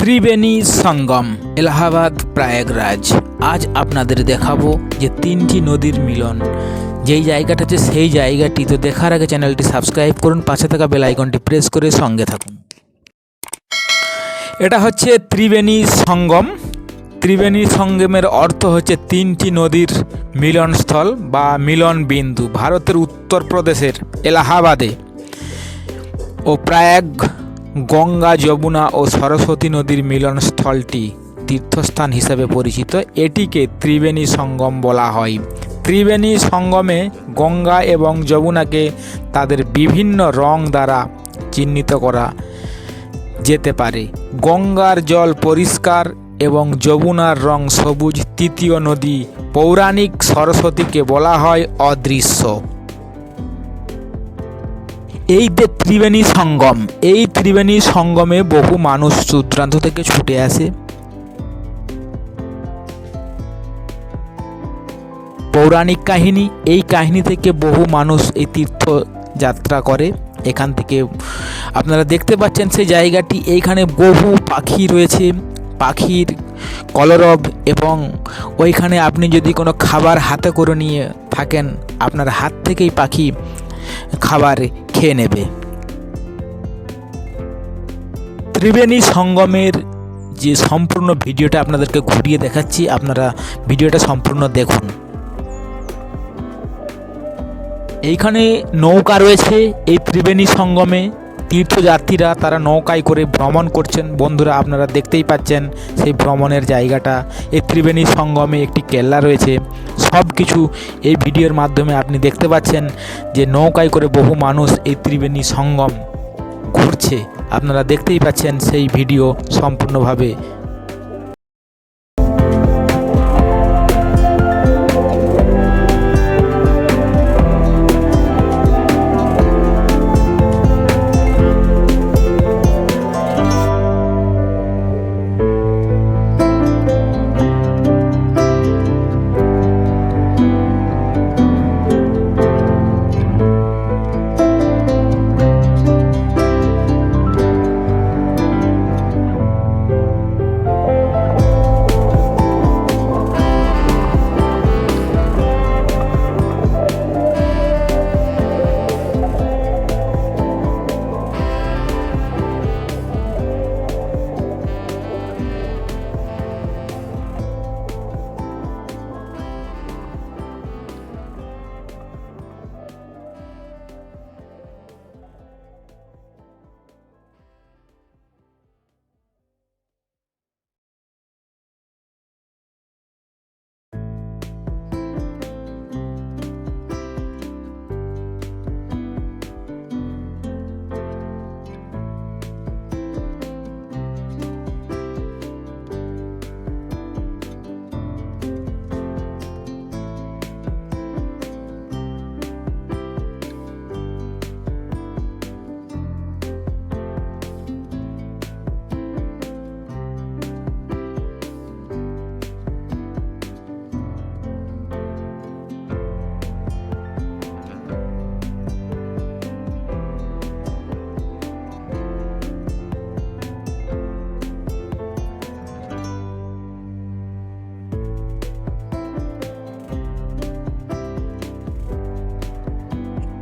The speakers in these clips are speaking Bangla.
ত্রিবেণী সঙ্গম, এলাহাবাদ প্রয়াগরাজ। আজ আপনাদের দেখাবো যে তিনটি নদীর মিলন। যেই জায়গাটা আছে সেই জায়গাটি। তো দেখার আগে চ্যানেলটি সাবস্ক্রাইব করুন, পাশে থাকা বেল আইকনটি প্রেস করে সঙ্গে থাকুন। এটা হচ্ছে ত্রিবেণী সঙ্গম। ত্রিবেণী সঙ্গমের অর্থ হচ্ছে তিনটি নদীর মিলনস্থল বা মিলন বিন্দু, ভারতের উত্তরপ্রদেশের এলাহাবাদে। ও প্রয়াগ গঙ্গা, যমুনা ও সরস্বতী নদীর মিলনস্থলটি তীর্থস্থান হিসেবে পরিচিত। এটিকে ত্রিবেণী সঙ্গম বলা হয়। ত্রিবেণী সঙ্গমে গঙ্গা এবং যমুনাকে তাদের বিভিন্ন রং দ্বারা চিহ্নিত করা যেতে পারে। গঙ্গার জল পরিষ্কার এবং যমুনার রং সবুজ। তৃতীয় নদী পৌরাণিক সরস্বতীকে বলা হয় অদৃশ্য। এই যে ত্রিবেণী সঙ্গম, এই ত্রিবেণী সঙ্গমে বহু মানুষ দূরান্ত থেকে ছুটে আসে। পৌরাণিক কাহিনী, এই কাহিনী থেকে বহু মানুষ এই তীর্থ যাত্রা করে। এখান থেকে আপনারা দেখতে পাচ্ছেন সেই জায়গাটি, এইখানে বহু পাখি রয়েছে, পাখির কলরব এবং ওইখানে আপনি যদি কোনো খাবার হাতে করে নিয়ে থাকেন, আপনার হাত থেকেই পাখি খাবার খেয়ে নেবে। ত্রিবেণী সঙ্গমের যে সম্পূর্ণ ভিডিওটা আপনাদেরকে ঘুরিয়ে দেখাচ্ছি, আপনারা ভিডিওটা সম্পূর্ণ দেখুন। এইখানে নৌকা রয়েছে, এই ত্রিবেণী সঙ্গমে তীর্থযাত্রীরা তারা নৌকায় করে ভ্রমণ করছেন। বন্ধুরা, আপনারা দেখতেই পাচ্ছেন সেই ভ্রমণের জায়গাটা। এই ত্রিবেণী সঙ্গমে একটি কেল্লা রয়েছে সব কিছু এই ভিডিওর মাধ্যমে আপনি দেখতে পাচ্ছেন যে নৌকায় করে বহু মানুষ এই ত্রিবেণী সঙ্গম ঘুরছে। আপনারা দেখতেই পাচ্ছেন সেই ভিডিও সম্পূর্ণভাবে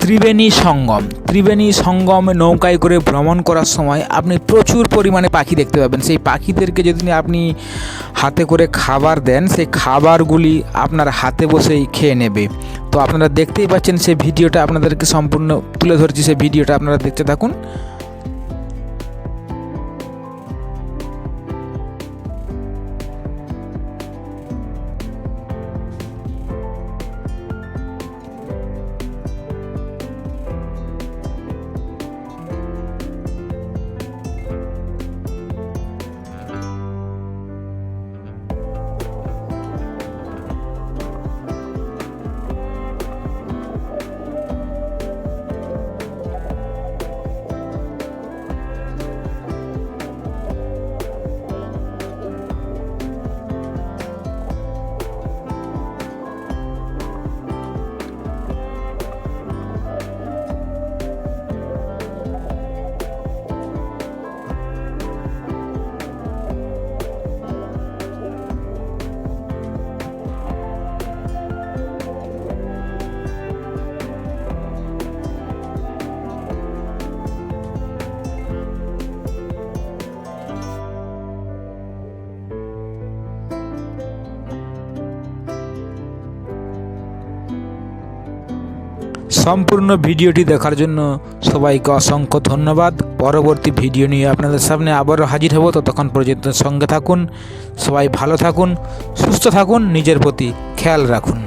ত্রিবেণী সঙ্গম। ত্রিবেণী সঙ্গম নৌকায় করে ভ্রমণ করার সময় আপনি প্রচুর পরিমাণে পাখি দেখতে পাবেন। সেই পাখিদেরকে যদি আপনি হাতে করে খাবার দেন, সেই খাবারগুলি আপনার হাতে বসেই খেয়ে নেবে। তো আপনারা দেখতেই পাচ্ছেন, সেই ভিডিওটা আপনাদেরকে সম্পূর্ণ তুলে ধরছি। সেই ভিডিওটা আপনারা দেখতে থাকুন। সম্পূর্ণ ভিডিওটি দেখার জন্য সবাইকে অসংখ্য ধন্যবাদ। পরবর্তী ভিডিও নিয়ে আপনাদের সামনে আবারও হাজির হব। ততক্ষণ পর্যন্ত সঙ্গে থাকুন, সবাই ভালো থাকুন, সুস্থ থাকুন, নিজের প্রতি খেয়াল রাখুন।